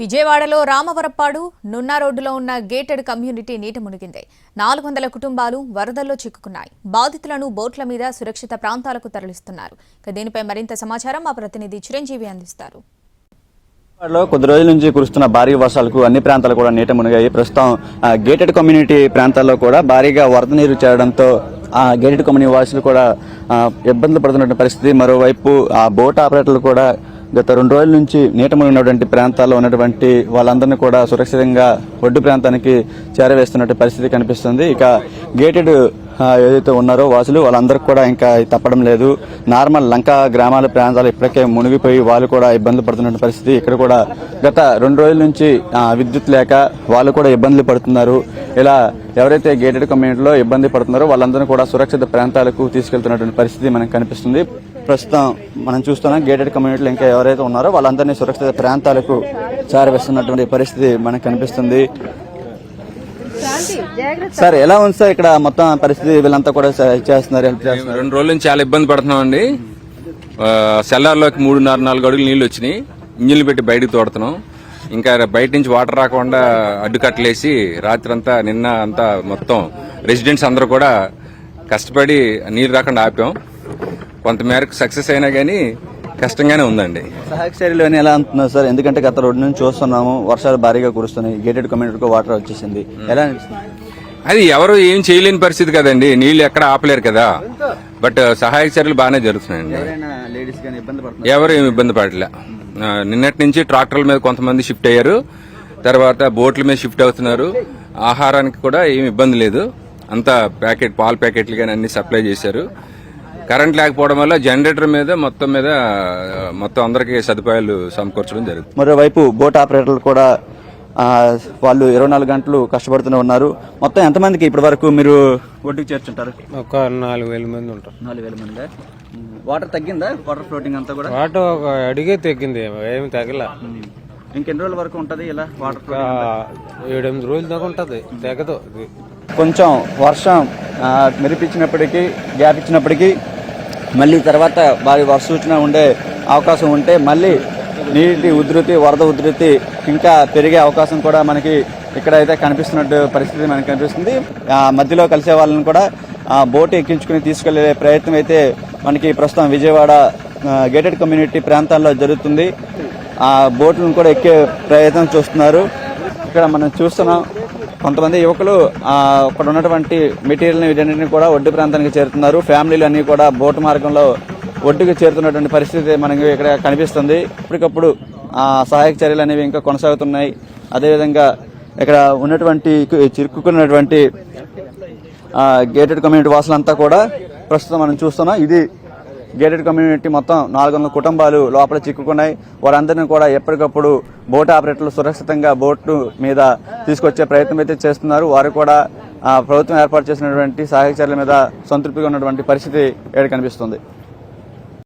విజయవాడలో రామవరప్పాడు నున్నా రోడ్డులో ఉన్న గేటెడ్ కమ్యూనిటీ నీట మునిగింది. నాలుగు వందల కుటుంబాలు వరదల్లో చిక్కుకున్నాయి. బాధితులను బోట్ల మీద సురక్షిత ప్రాంతాలకు తరలిస్తున్నారు. దీనిపై మరింత సమాచారం మా ప్రతినిధి చిరంజీవి అందిస్తారు. లో కొద్ది రోజుల నుంచి కురుస్తున్న భారీ వర్షాలకు అన్ని ప్రాంతాలు కూడా నీట మునిగాయి. ప్రస్తుతం గేటెడ్ కమ్యూనిటీ ప్రాంతాల్లో కూడా భారీగా వరద నీరు చేరడంతో ఆ గేటెడ్ కమ్యూనిటీ వాసులు కూడా ఇబ్బందులు పడుతున్న పరిస్థితి. మరోవైపు ఆ బోట్ ఆపరేటర్లు కూడా గత రెండు రోజుల నుంచి నీట ఉన్నటువంటి ప్రాంతాల్లో ఉన్నటువంటి వాళ్ళందరినీ కూడా సురక్షితంగా ఒడ్డు ప్రాంతానికి చేరవేస్తున్నట్టు పరిస్థితి కనిపిస్తుంది. ఇక గేటెడ్ ఏదైతే ఉన్నారో వాసులు వాళ్ళందరికీ కూడా ఇంకా తప్పడం లేదు. నార్మల్ లంక గ్రామాల ప్రాంతాలు ఇప్పటికే మునిగిపోయి వాళ్ళు కూడా ఇబ్బందులు పడుతున్న పరిస్థితి. ఇక్కడ కూడా గత రెండు రోజుల నుంచి విద్యుత్ లేక వాళ్ళు కూడా ఇబ్బందులు పడుతున్నారు. ఇలా ఎవరైతే గేటెడ్ కమ్యూనిటీలో ఇబ్బంది పడుతున్నారో వాళ్ళందరూ కూడా సురక్షిత ప్రాంతాలకు తీసుకెళ్తున్నటువంటి పరిస్థితి మనకు కనిపిస్తుంది. ప్రస్తుతం మనం చూస్తున్నాం గేటెడ్ కమ్యూనిటీలో ఇంకా ఎవరైతే ఉన్నారో వాళ్ళందరినీ సురక్షిత ప్రాంతాలకు చేరవేస్తున్నటువంటి పరిస్థితి మనకు కనిపిస్తుంది. సార్ ఎలా ఉంది సార్ ఇక్కడ మొత్తం పరిస్థితి? వీళ్ళంతా కూడా చేస్తున్నారు హెల్ప్ చేస్తున్నారు. రెండు రోజుల నుంచి చాలా ఇబ్బంది పడుతున్నాం అండి సెల్లార్లోకి మూడున్నర నాలుగు అడుగులు నీళ్ళు వచ్చినాయి. ఇంజిన్లు పెట్టి బయటకు తోడుతున్నాం. ఇంకా బయట నుంచి వాటర్ రాకుండా అడ్డుకట్టలేసి రాత్రి అంతా నిన్న అంతా మొత్తం రెసిడెంట్స్ అందరూ కూడా కష్టపడి నీరు రాకుండా ఆపాం. కొంతమేరకు సక్సెస్ అయినా కానీ కష్టంగానే ఉందండి. అని ఎలా అంటున్నారు సార్? ఎందుకంటే గత రోడ్డు నుంచి చూస్తున్నాము వర్షాలు భారీగా కురుస్తున్నాయి గేటెడ్ కమ్యూనిటీకి వాటర్ వచ్చేసింది. ఎలా అనిపిస్తుంది? అది ఎవరు ఏం చేయలేని పరిస్థితి కదండి. నీళ్ళు ఎక్కడ ఆపలేరు కదా. బట్ సహాయక చర్యలు బాగానే జరుగుతున్నాయండి. ఎవరు ఏమి ఇబ్బంది పడలే నిన్నటి నుంచి ట్రాక్టర్ల మీద కొంతమంది షిఫ్ట్ అయ్యారు. తర్వాత బోట్ల మీద షిఫ్ట్ అవుతున్నారు. ఆహారానికి కూడా ఏమి ఇబ్బంది లేదు. అంతా ప్యాకెట్ పాల ప్యాకెట్లు కానీ అన్ని సప్లై చేశారు. కరెంట్ లేకపోవడం వల్ల జనరేటర్ మీద మొత్తం మీద మొత్తం అందరికీ సదుపాయాలు సమకూర్చడం జరుగుతుంది. మరోవైపు బోట్ ఆపరేటర్లు కూడా వాళ్ళు ఇరవై నాలుగు గంటలు కష్టపడుతూనే ఉన్నారు. మొత్తం ఎంతమందికి ఇప్పటి వరకు మీరు ఒడ్డుకు చేర్చుంటారు? ఒక నాలుగు వేల మంది ఉంటారు. నాలుగు వేల మంది? వాటర్ తగ్గిందా? వాటర్ ఫ్లోటింగ్ అంతా కూడా? వాట ఒక అడిగే తగ్గింది ఏమి తగ్గల. ఇంకెన్ని రోజుల వరకు ఉంటది ఇలా వాటర్ ఏడెనిమిది రోజుల దాకా ఉంటది తెగదు ఇది కొంచెం వర్షం మెరిపించినప్పటికీ గ్యాప్ ఇచ్చినప్పటికీ మళ్ళీ తర్వాత భారీ వర్షసూచన ఉండే అవకాశం ఉంటే మళ్ళీ నీటి ఉధృతి వరద ఉధృతి ఇంకా పెరిగే అవకాశం కూడా మనకి ఇక్కడైతే కనిపిస్తున్నట్టు పరిస్థితి మనకి కనిపిస్తుంది. ఆ, మధ్యలో కలిసే వాళ్ళని కూడా ఆ, బోటు ఎక్కించుకుని తీసుకెళ్ళే ప్రయత్నం అయితే మనకి ప్రస్తుతం విజయవాడ గేటెడ్ కమ్యూనిటీ ప్రాంతాల్లో జరుగుతుంది. ఆ బోట్లను కూడా ఎక్కే ప్రయత్నం చూస్తున్నారు. ఇక్కడ మనం చూస్తున్నాం. కొంతమంది యువకులు అక్కడ ఉన్నటువంటి మెటీరియల్ వీటన్నిటిని కూడా ఒడ్డు ప్రాంతానికి చేరుతున్నారు. ఫ్యామిలీలు అన్ని కూడా బోటు మార్గంలో ఒడ్డుకు చేరుతున్నటువంటి పరిస్థితి మనకి ఇక్కడ కనిపిస్తుంది. ఇప్పటికప్పుడు ఆ సహాయక చర్యలు అనేవి ఇంకా కొనసాగుతున్నాయి. అదేవిధంగా ఇక్కడ ఉన్నటువంటి చిరుక్కున్నటువంటి గేటెడ్ కమ్యూనిటీ వాసులంతా కూడా ప్రస్తుతం మనం చూస్తున్నాం. ఇది గేటెడ్ కమ్యూనిటీ మొత్తం నాలుగు వందల కుటుంబాలు లోపల చిక్కుకున్నాయి. వారందరినీ కూడా ఎప్పటికప్పుడు బోట్ ఆపరేటర్లు సురక్షితంగా బోటు మీద తీసుకొచ్చే ప్రయత్నం అయితే చేస్తున్నారు. వారు కూడా ప్రభుత్వం ఏర్పాటు చేసినటువంటి సహాయక చర్యల మీద సంతృప్తిగా ఉన్నటువంటి పరిస్థితి ఏడు కనిపిస్తుంది.